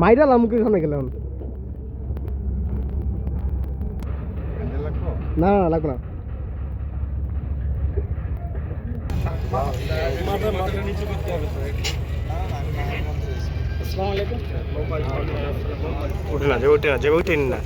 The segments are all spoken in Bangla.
মাইরা লামুকে সামনে গেলাম না না, লাগবে না। উঠে না, যে উঠে না, যে উঠেন না।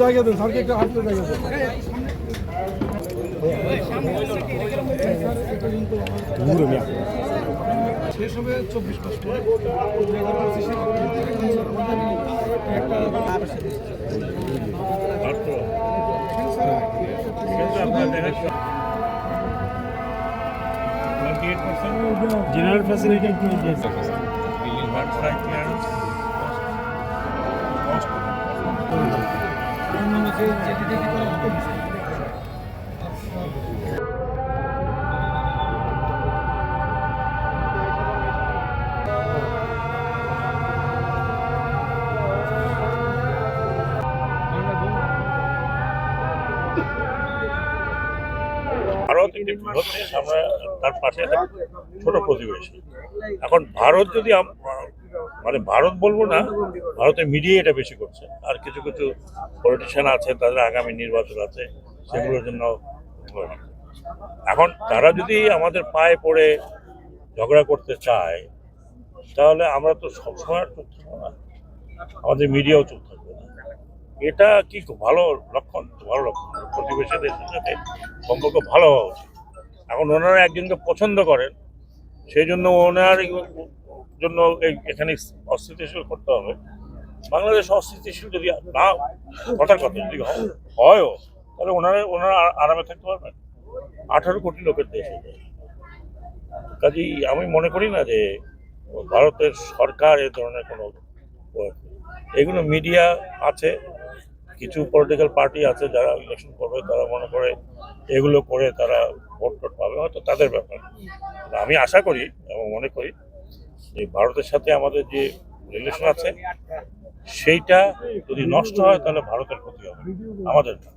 জায়গা দেন স্যারকে একটা হাঁটতে জায়গা দেন শেষ হবে চব্বিশ মাস জেনারেল ফ্যাসিলিটি কি দিয়েছে ভারত একটি বৃহৎ দেশ, আমরা তার পাশে ছোট প্রতিবেশী। এখন ভারত যদি মানে ভারত বলব না, ভারতের মিডিয়া এটা বেশি করছে। আর কিছু কিছু পলিটিশিয়ান আছে, তাদের আগামী নির্বাচন আছে, সেগুলোর জন্য এখন তারা যদি আমাদের পায়ে পড়ে ঝগড়া করতে চায়, তাহলে আমরা তো সবসময় চুপ থাকব না। আমাদের মিডিয়াও চুপ থাকবে। এটা কি ভালো লক্ষণ ভালো লক্ষণ। প্রতিবেশী দেশের সাথে সম্পর্ক ভালো হওয়া উচিত। এখন ওনারা একজনকে পছন্দ করেন, সেই জন্য ওনার জন্য এখানে অস্থিতিশীল করতে হবে। বাংলাদেশ অস্থিতিশীল যদি না, কথার কথা যদি হয়- হয়ও, তাহলে ওনারা ওনারা আরামে থাকতে পারবেন। আঠারো কোটি লোকের দেশ। কাজেই আমি মনে করি না যে ভারতের সরকার এ ধরনের কোনো এগুলো মিডিয়া আছে কিছু পলিটিক্যাল পার্টি আছে যারা ইলেকশন করবে, তারা মনে করে এগুলো করে তারা ভোট টোট পাবে, হয়তো তাদের ব্যাপার। আমি আশা করি এবং মনে করি যে ভারতের সাথে আমাদের যে রিলেশন আছে, সেইটা যদি নষ্ট হয় তাহলে ভারতের ক্ষতি হবে আমাদের না